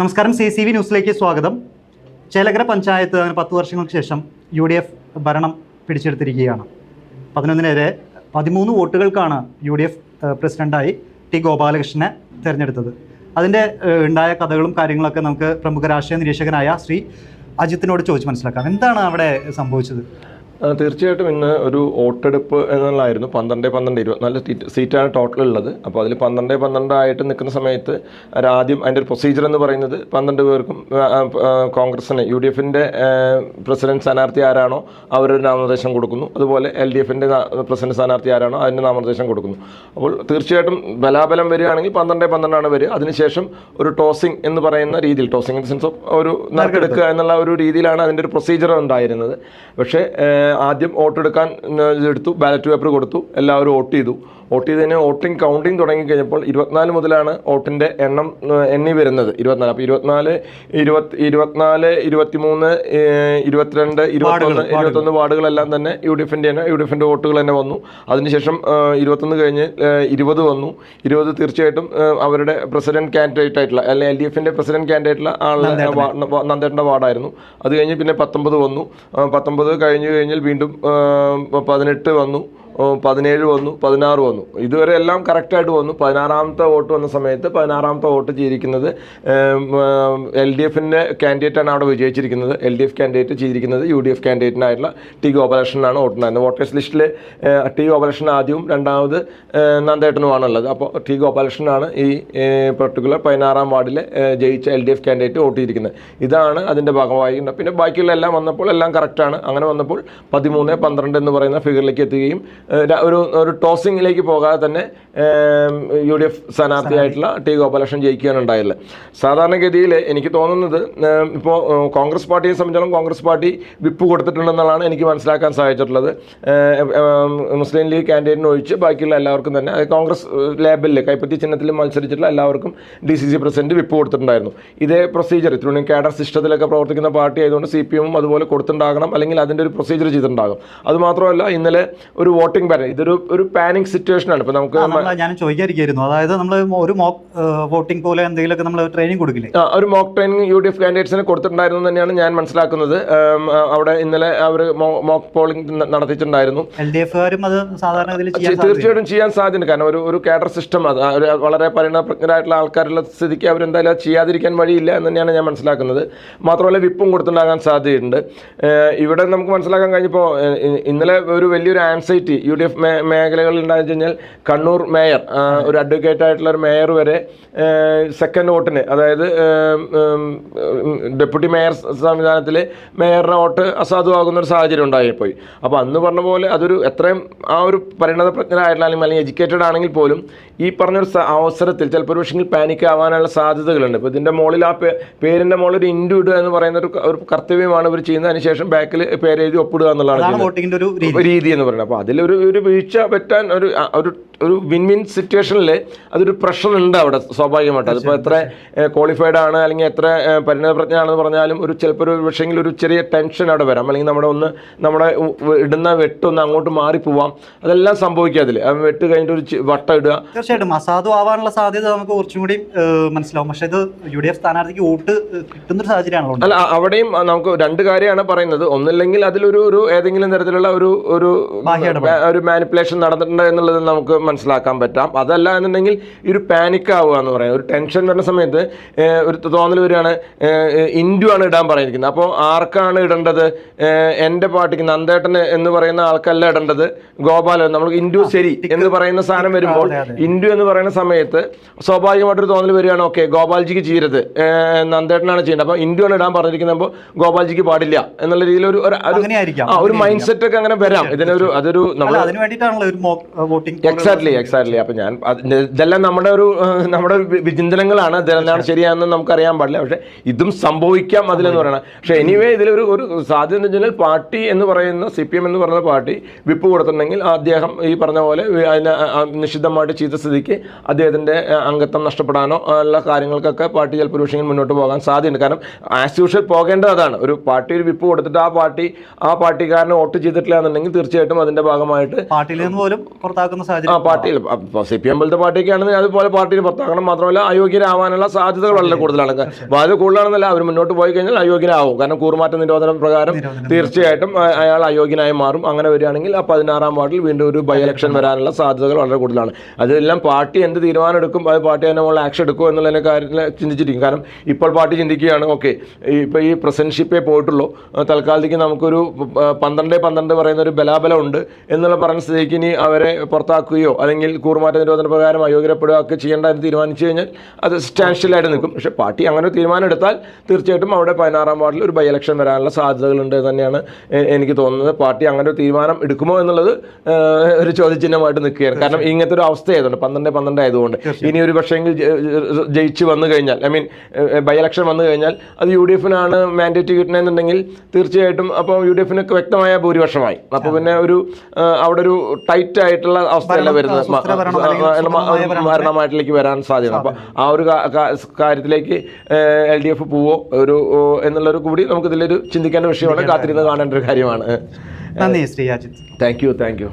നമസ്കാരം. C C V ന്യൂസിലേക്ക് സ്വാഗതം. ചേലകര പഞ്ചായത്ത് അങ്ങനെ പത്ത് വർഷങ്ങൾക്ക് ശേഷം യു ഡി എഫ് ഭരണം പിടിച്ചെടുത്തിരിക്കുകയാണ്. പതിനൊന്നിനെതിരെ പതിമൂന്ന് വോട്ടുകൾക്കാണ് യു ഡി എഫ് പ്രസിഡന്റായി ടി ഗോപാലകൃഷ്ണനെ തിരഞ്ഞെടുത്തത്. അതിന്റെ ഉണ്ടായ കഥകളും കാര്യങ്ങളൊക്കെ നമുക്ക് പ്രമുഖ രാഷ്ട്രീയ നിരീക്ഷകനായ ശ്രീ അജിത്തിനോട് ചോദിച്ച് മനസ്സിലാക്കാം. എന്താണ് അവിടെ സംഭവിച്ചത്? തീർച്ചയായിട്ടും ഇന്ന് ഒരു വോട്ടെടുപ്പ് എന്നുള്ളതായിരുന്നു പന്ത്രണ്ട് പന്ത്രണ്ട് ഇരുപത്തിനാല് സീറ്റ് സീറ്റാണ് ടോട്ടൽ ഉള്ളത്. അപ്പോൾ അതിൽ പന്ത്രണ്ട് പന്ത്രണ്ടായിട്ട് നിൽക്കുന്ന സമയത്ത് ആദ്യം അതിന്റെ ഒരു പ്രൊസീജിയർ എന്ന് പറയുന്നത് പന്ത്രണ്ട് പേർക്കും കോൺഗ്രസിന് യു ഡി എഫിന്റെ പ്രസിഡന്റ് സ്ഥാനാർത്ഥി ആരാണോ അവരൊരു നാമനിർദ്ദേശം കൊടുക്കുന്നു. അതുപോലെ എൽ ഡി എഫിന്റെ പ്രസിഡന്റ് സ്ഥാനാർത്ഥി ആരാണോ അതിന്റെ നാമനിർദ്ദേശം കൊടുക്കുന്നു. അപ്പോൾ തീർച്ചയായിട്ടും ബലാബലം വരികയാണെങ്കിൽ പന്ത്രണ്ട് പന്ത്രണ്ടാണ് വരിക. അതിനുശേഷം ഒരു ടോസിംഗ് എന്ന് പറയുന്ന രീതിയിൽ tossing in the sense of ഒരു നറുക്കെടുക്കുക എന്നുള്ള ഒരു രീതിയിലാണ് അതിന്റെ ഒരു പ്രൊസീജിയർ ഉണ്ടായിരുന്നത്. പക്ഷേ ആദ്യം വോട്ടെടുക്കാൻ എടുത്തു ബാലറ്റ് പേപ്പർ കൊടുത്തു എല്ലാവരും വോട്ട് ചെയ്തു. വോട്ട് ചെയ്തതിന് വോട്ടിംഗ് കൗണ്ടിങ് തുടങ്ങി കഴിഞ്ഞപ്പോൾ ഇരുപത്തിനാല് മുതലാണ് വോട്ടിന്റെ എണ്ണം എണ്ണി വരുന്നത്. ഇരുപത്തിനാല്. അപ്പോൾ ഇരുപത്തിനാല് ഇരുപത്തി ഇരുപത്തിനാല് ഇരുപത്തിമൂന്ന് ഇരുപത്തിരണ്ട് ഇരുപത്തൊന്ന് ഇരുപത്തൊന്ന് വാർഡുകളെല്ലാം തന്നെ യു ഡി എഫിന്റെ തന്നെ യു ഡി എഫിന്റെ വോട്ടുകൾ തന്നെ വന്നു. അതിനുശേഷം ഇരുപത്തൊന്ന് കഴിഞ്ഞ് ഇരുപത് വന്നു. ഇരുപത് തീർച്ചയായിട്ടും അവരുടെ പ്രസിഡന്റ് കാൻഡിഡേറ്റ് ആയിട്ടുള്ള അല്ലെങ്കിൽ എൽ ഡി എഫിന്റെ പ്രസിഡന്റ് കാൻഡിഡേറ്റ് ആയിട്ടുള്ള ആളുടെ നന്ദേട്ടന്റെ വാർഡായിരുന്നു. അത് കഴിഞ്ഞ് പിന്നെ പത്തൊമ്പത് വന്നു. പത്തൊമ്പത് കഴിഞ്ഞ് കഴിഞ്ഞാൽ വീണ്ടും പതിനെട്ട് വന്നു. പതിനേഴ് വന്നു പതിനാറ് വന്നു. ഇതുവരെ എല്ലാം കറക്റ്റായിട്ട് വന്നു. പതിനാറാമത്തെ വോട്ട് വന്ന സമയത്ത് പതിനാറാമത്തെ വോട്ട് ചെയ്തിരിക്കുന്നത് എൽ ഡി എഫിന്റെ കാൻഡിഡേറ്റാണ് അവിടെ വിജയിച്ചിരിക്കുന്നത്. എൽ ഡി എഫ് കാൻഡിഡേറ്റ് ചെയ്തിരിക്കുന്നത് യു ഡി എഫ് കാൻഡിഡേറ്റിനായിട്ടുള്ള ടി ഗോപാലകൃഷ്ണനാണ് വോട്ടുണ്ടായിരുന്നത് വോട്ടേഴ്സ് ലിസ്റ്റിൽ ടി ഗോപാലകൃഷ്ണൻ ആദ്യവും രണ്ടാമത് നന്ദേട്ടനുമാണുള്ളത് അപ്പോൾ ടി ഗോപാലകൃഷ്ണനാണ് ഈ പർട്ടിക്കുലർ പതിനാറാം വാർഡിൽ ജയിച്ച L D F candidate vote ചെയ്തിരിക്കുന്നത്. ഇതാണ് അതിന്റെ ഭാഗമായി പിന്നെ ബാക്കിയുള്ള എല്ലാം വന്നപ്പോൾ എല്ലാം കറക്റ്റാണ് അങ്ങനെ വന്നപ്പോൾ പതിമൂന്ന് പന്ത്രണ്ട് എന്ന് പറയുന്ന ഫിഗറിലേക്ക് എത്തുകയും ഒരു ഒരു ടോസിങ്ങിലേക്ക് പോകാതെ തന്നെ യു ഡി എഫ് സ്ഥാനാർത്ഥിയായിട്ടുള്ള ടി ഗോപാലകൃഷ്ണൻ ജയിക്കുകയാണ് ഉണ്ടായില്ല സാധാരണഗതിയിൽ എനിക്ക് തോന്നുന്നത് ഇപ്പോൾ കോൺഗ്രസ് പാർട്ടിയെ സംബന്ധിച്ചോളം കോൺഗ്രസ് പാർട്ടി വിപ്പ് കൊടുത്തിട്ടുണ്ടെന്നുള്ളതാണ് എനിക്ക് മനസ്സിലാക്കാൻ സാധിച്ചിട്ടുള്ളത്. മുസ്ലിം ലീഗ് കാൻഡിഡേറ്റിന് ഒഴിച്ച് ബാക്കിയുള്ള എല്ലാവർക്കും തന്നെ കോൺഗ്രസ് ലേബലിൽ കൈപ്പത്തി ചിഹ്നത്തിൽ മത്സരിച്ചിട്ടുള്ള എല്ലാവർക്കും D C C president whip കൊടുത്തിട്ടുണ്ടായിരുന്നു. ഇതേ പ്രൊസീജിയർ ഇത്രയും കാഡർ സിസ്റ്റത്തിലൊക്കെ പ്രവർത്തിക്കുന്ന പാർട്ടി ആയതുകൊണ്ട് സി പി എമ്മും അതുപോലെ കൊടുത്തിട്ടുണ്ടാകണം അല്ലെങ്കിൽ അതിന്റെ ഒരു പ്രൊസീജിയർ ചെയ്തിട്ടുണ്ടാകും. അതുമാത്രമല്ല ഇന്നലെ ഒരു വോട്ടിംഗ് പാറ്റേൺ ഇതൊരു ഒരു പാനിക് സിറ്റുവേഷൻ ആണ്. ഇപ്പൊ നമുക്ക് ഞാൻ ചോദിക്കാതിരിക്കുന്നു അതായത് നമ്മൾ ഒരു മോക്ക് വോട്ടിംഗ് പോലെ എന്തെങ്കിലുമൊക്കെ നമ്മൾ ട്രെയിനിങ് കൊടുക്കില്ലേ? ഒരു mock training U D F കാൻഡിഡേറ്റ്സിന് കൊടുത്തിട്ടുണ്ടായിരുന്നു തന്നെയാണ് ഞാൻ മനസ്സിലാക്കുന്നത്. അവിടെ ഇന്നലെ അവർ മോക്ക് പോളിംഗ് നടത്തിയിട്ടുണ്ടായിരുന്നു. എൽ ഡി എഫുകാരും അത് സാധാരണ തീർച്ചയായിട്ടും ചെയ്യാൻ സാധ്യത കാരണം ഒരു ഒരു കാഡർ സിസ്റ്റം അത് വളരെ പരിണാമപ്രജ്ഞരായിട്ടുള്ള ആൾക്കാരുള്ള സ്ഥിതിക്ക് അവരെന്തായാലും ചെയ്യാതിരിക്കാൻ വഴിയില്ല എന്ന് തന്നെയാണ് ഞാൻ മനസ്സിലാക്കുന്നത്. മാത്രമല്ല വിപ്പും കൊടുത്തുണ്ടാകാൻ സാധ്യതയുണ്ട്. ഇവിടെ നമുക്ക് മനസ്സിലാക്കാൻ കഴിഞ്ഞപ്പോൾ ഇന്നലെ ഒരു വലിയൊരു ആൻസൈറ്റി യു ഡി എഫ് മേഖലകളിൽ ഉണ്ടായെന്ന് വെച്ച് കഴിഞ്ഞാൽ കണ്ണൂർ മേയർ ഒരു അഡ്വക്കേറ്റ് ആയിട്ടുള്ള ഒരു മേയർ വരെ സെക്കൻഡ് വോട്ടിന് അതായത് ഡെപ്യൂട്ടി മേയർ സംവിധാനത്തിൽ മേയറുടെ വോട്ട് അസാധുവാകുന്ന ഒരു സാഹചര്യം ഉണ്ടായിപ്പോയി. അപ്പോൾ അന്ന് പറഞ്ഞ പോലെ അതൊരു എത്രയും ആ ഒരു പരിണത പ്രജ്ഞരായിട്ടുള്ള അല്ലെങ്കിൽ എഡ്യൂക്കേറ്റഡ് ആണെങ്കിൽ പോലും ഈ പറഞ്ഞൊരു അവസരത്തിൽ ചിലപ്പോൾ ഒരു പക്ഷെങ്കിൽ പാനിക് ആവാനുള്ള സാധ്യതകളുണ്ട്. ഇപ്പോൾ ഇതിന്റെ മുകളിൽ ആ പേരിന്റെ മുകളിൽ ഒരു ഇൻഡു ഇടുക എന്ന് പറയുന്ന ഒരു ഒരു കർത്തവ്യമാണ് ഇവർ ചെയ്യുന്നത്. അതിനുശേഷം ബാക്കിൽ പേരെഴുതി ഒപ്പിടുക എന്നുള്ളതാണ്. ഒരു രീതി. എന്ന് പറയുന്നത്. അപ്പോൾ അതിലൊരു ഒരു ഒരു വീഴ്ച പറ്റാൻ ഒരു ഒരു ഒരു വിൻ വിൻ സിറ്റുവേഷനിൽ അതൊരു പ്രഷർ ഉണ്ട് അവിടെ സ്വാഭാവികമായിട്ട്. അതിപ്പോൾ എത്ര ക്വാളിഫൈഡ് ആണ് അല്ലെങ്കിൽ എത്ര പരിണതപ്രജ്ഞ ആണെന്ന് പറഞ്ഞാലും ഒരു ചിലപ്പോൾ ഒരു പക്ഷേങ്കിൽ ഒരു ചെറിയ ടെൻഷൻ അവിടെ വരാം. അല്ലെങ്കിൽ നമ്മുടെ ഒന്ന് നമ്മുടെ ഇടുന്ന വെട്ടൊന്ന് അങ്ങോട്ട് മാറിപ്പോവാം അതെല്ലാം സംഭവിക്കുക അതിൽ വെട്ട് കഴിഞ്ഞിട്ട് ഒരു വട്ടം ഇടുക. തീർച്ചയായിട്ടും. അസാധു ആവാനുള്ള സാധ്യത നമുക്ക് കുറച്ചും കൂടി മനസ്സിലാവും. പക്ഷേ ഇത് യു ഡി എഫ് സ്ഥാനാർത്ഥിക്ക് വോട്ട് കിട്ടുന്ന ഒരു സാഹചര്യമാണല്ലോ. അല്ല അവിടെയും നമുക്ക് രണ്ട് കാര്യമാണ് പറയുന്നത്. ഒന്നില്ലെങ്കിൽ അതിലൊരു ഒരു ഏതെങ്കിലും തരത്തിലുള്ള ഒരു ഒരു മാനിപ്പുലേഷൻ നടന്നിട്ടുണ്ട് എന്നുള്ളത് നമുക്ക് മനസ്സിലാക്കാൻ പറ്റാം. അതല്ല എന്നുണ്ടെങ്കിൽ ഈ ഒരു പാനിക് ആവുക എന്ന് പറയാം. ഒരു ടെൻഷൻ വരുന്ന സമയത്ത് ഒരു തോന്നൽ വരികയാണ് ഇൻഡു ആണ് ഇടാൻ പറഞ്ഞിരിക്കുന്നത്. അപ്പോൾ ആർക്കാണ് ഇടേണ്ടത്? എന്റെ പാട്ടിക്ക് നന്ദേട്ടൻ എന്ന് പറയുന്ന ആൾക്കല്ല ഇടേണ്ടത്. ഗോപാലൻ നമ്മൾ ഇൻഡു ശരി എന്ന് പറയുന്ന സാധനം വരുമ്പോൾ. ഇൻഡു എന്ന് പറയുന്ന സമയത്ത് സ്വാഭാവികമായിട്ടൊരു തോന്നൽ വരികയാണ് ഓക്കെ ഗോപാൽജിക്ക് ചെയ്യരുത്. നന്ദേട്ടനാണ് ചെയ്യേണ്ടത്. അപ്പോൾ ഇൻഡു ആണ് ഇടാൻ പറഞ്ഞിരിക്കുന്നത് ഗോപാൽജിക്ക് പാടില്ല എന്നുള്ള രീതിയിൽ ഒരു ഒരു- മൈൻഡ് സെറ്റ് ഒക്കെ അങ്ങനെ വരാം. ഇതിനൊരു അതൊരു നമ്മൾ അല്ല എക്സാക്ട്ലി എക്സാക്ട്ലി അപ്പൊ ഞാൻ ഇതെല്ലാം നമ്മുടെ ഒരു നമ്മുടെ വിചിന്തനങ്ങളാണ്. ഇതെല്ലാം ശരിയാണെന്ന് നമുക്കറിയാൻ പാടില്ല. പക്ഷെ ഇതും സംഭവിക്കാം അതിലെന്ന് പറയണം. പക്ഷെ എനിവേ ഇതിലൊരു ഒരു സാധ്യത എന്ന് വെച്ചാൽ പാർട്ടി എന്ന് പറയുന്ന സി പി എം എന്ന് പറയുന്ന പാർട്ടി വിപ്പ് കൊടുത്തിട്ടുണ്ടെങ്കിൽ അദ്ദേഹം ഈ പറഞ്ഞ പോലെ അതിന് നിഷിദ്ധമായിട്ട് ചെയ്ത സ്ഥിതിക്ക് അദ്ദേഹത്തിന്റെ അംഗത്വം നഷ്ടപ്പെടാനോ ഉള്ള കാര്യങ്ങൾക്കൊക്കെ പാർട്ടി ചിലപ്പോൾ പക്ഷേ മുന്നോട്ട് പോകാൻ സാധ്യതയുണ്ട്. കാരണം ആസ് യൂഷ്വൽ പോകേണ്ടത് അതാണ്. ഒരു പാർട്ടി ഒരു വിപ്പ് കൊടുത്തിട്ട് ആ പാർട്ടി ആ പാർട്ടിക്കാരനെ വോട്ട് ചെയ്തിട്ടില്ല എന്നുണ്ടെങ്കിൽ തീർച്ചയായിട്ടും അതിന്റെ ഭാഗമായിട്ട് പാർട്ടിയിൽ നിന്ന് പോലും പുറത്താക്കുന്ന സാഹചര്യം പാർട്ടിയിൽ സി പി എം പോലത്തെ പാർട്ടിയൊക്കെ ആണെങ്കിൽ അതുപോലെ പാർട്ടിയിൽ പുറത്താക്കണം മാത്രമല്ല അയോഗ്യരാവാനുള്ള സാധ്യതകൾ വളരെ കൂടുതലാണ്. അത് കൂടുതലാണെന്നല്ല അവർ മുന്നോട്ട് പോയി കഴിഞ്ഞാൽ അയോഗ്യനാവും കാരണം കൂറുമാറ്റ നിരോധന പ്രകാരം തീർച്ചയായിട്ടും അയാൾ അയോഗ്യനായി മാറും. അങ്ങനെ വരികയാണെങ്കിൽ ആ പതിനാറാം വാർഡിൽ വീണ്ടും ഒരു ബൈ ഇലക്ഷൻ വരാനുള്ള സാധ്യതകൾ വളരെ കൂടുതലാണ്. അതെല്ലാം പാർട്ടി എന്ത് തീരുമാനം എടുക്കും അത് പാർട്ടി തന്നെ മുകളിൽ ആക്ഷൻ എടുക്കുമോ എന്നുള്ളതിനെ കാര്യത്തിൽ ചിന്തിച്ചിരിക്കും. കാരണം ഇപ്പോൾ പാർട്ടി ചിന്തിക്കുകയാണ് ഓക്കെ ഇപ്പോൾ ഈ പ്രസിഡൻഷിപ്പേ പോയിട്ടുള്ളൂ. തൽക്കാലത്തേക്ക് നമുക്കൊരു പന്ത്രണ്ട് പന്ത്രണ്ട് പറയുന്ന ഒരു ബലാബലം ഉണ്ട് എന്നുള്ള പറഞ്ഞ സ്ഥിതിക്ക് ഇനി അവരെ പുറത്താക്കുകയോ അല്ലെങ്കിൽ കൂറുമാറ്റ നിരോധന പ്രകാരം അയോഗ്യപ്പെടുകയോ ഒക്കെ ചെയ്യേണ്ട എന്ന് തീരുമാനിച്ചു കഴിഞ്ഞാൽ അത് സ്റ്റാൻഷ്യലായിട്ട് നിൽക്കും. പക്ഷേ പാർട്ടി അങ്ങനെ ഒരു തീരുമാനം എടുത്താൽ തീർച്ചയായിട്ടും അവിടെ പതിനാറാം വാർഡിൽ ഒരു ബൈ ഇലക്ഷൻ വരാനുള്ള സാധ്യതകളുണ്ട് തന്നെയാണ് എനിക്ക് തോന്നുന്നത്. പാർട്ടി അങ്ങനെ ഒരു തീരുമാനം എടുക്കുമോ എന്നുള്ളത് ഒരു ചോദ്യചിഹ്നമായിട്ട് നിൽക്കുകയാണ്. കാരണം ഇങ്ങനത്തെ ഒരു അവസ്ഥ ആയതുകൊണ്ട് പന്ത്രണ്ട് പന്ത്രണ്ട് ആയതുകൊണ്ട്. ഇനി ഒരു പക്ഷേങ്കിൽ ജയിച്ച് വന്നു കഴിഞ്ഞാൽ ഐ മീൻ ബൈ ഇലക്ഷൻ വന്നു കഴിഞ്ഞാൽ അത് യു ഡി എഫിനാണ് മാൻഡേറ്റ് കിട്ടണമെന്നുണ്ടെങ്കിൽ തീർച്ചയായിട്ടും അപ്പോൾ യു ഡി എഫിന് വ്യക്തമായ ഭൂരിപക്ഷമായി. അപ്പോൾ പിന്നെ ഒരു അവിടെ ഒരു ടൈറ്റ് ആയിട്ടുള്ള അവസ്ഥയല്ല ഭരണം, മരണമായിട്ടിലേക്ക് വരാൻ സാധ്യത. അപ്പോൾ ആ ഒരു കാര്യത്തിലേക്ക് എൽ ഡി എഫ് പോവോ? ഒരു എന്നുള്ളൊരു കൂടി നമുക്ക് ഇതിലൊരു ചിന്തിക്കേണ്ട വിഷയമാണ്. കാത്തിരുന്ന് കാണേണ്ട ഒരു കാര്യമാണ്. നന്ദി Shri Ajith. Thank you thank you